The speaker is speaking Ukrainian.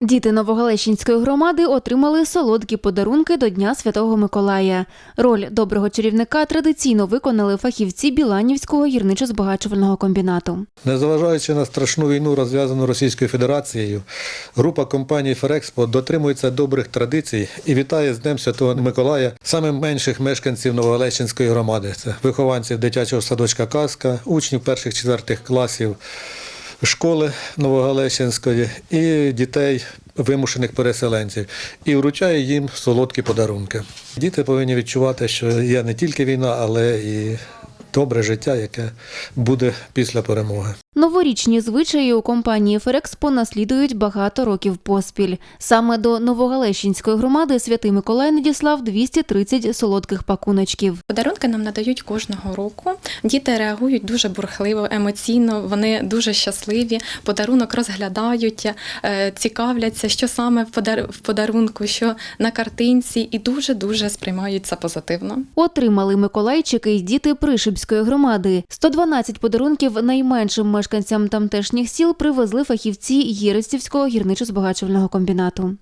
Діти Новогалещинської громади отримали солодкі подарунки до Дня Святого Миколая. Роль доброго чарівника традиційно виконали фахівці Біланівського гірничо-збагачувального комбінату. Незважаючи на страшну війну, розв'язану Російською Федерацією, група компаній Ферекспо дотримується добрих традицій і вітає з Днем Святого Миколая саме менших мешканців Новогалещинської громади. Це вихованців дитячого садочка Казка, учнів перших-четвертих класів школи Новогалесінської і дітей вимушених переселенців і вручає їм солодкі подарунки. Діти повинні відчувати, що є не тільки війна, але і добре життя, яке буде після перемоги. Новорічні звичаї у компанії Ферекспо наслідують багато років поспіль. Саме до Новогалещинської громади Святий Миколай надіслав 230 солодких пакуночків. Подарунки нам надають кожного року. Діти реагують дуже бурхливо, емоційно. Вони дуже щасливі. Подарунок розглядають, е, цікавляться, що саме в подарунку, що на картинці, і дуже дуже сприймають це позитивно. Отримали Миколайчики й діти Пришибської громади. 112 подарунків найменшим мешканцям тамтешніх сіл привезли фахівці Єрестівського гірничо-збагачувального комбінату.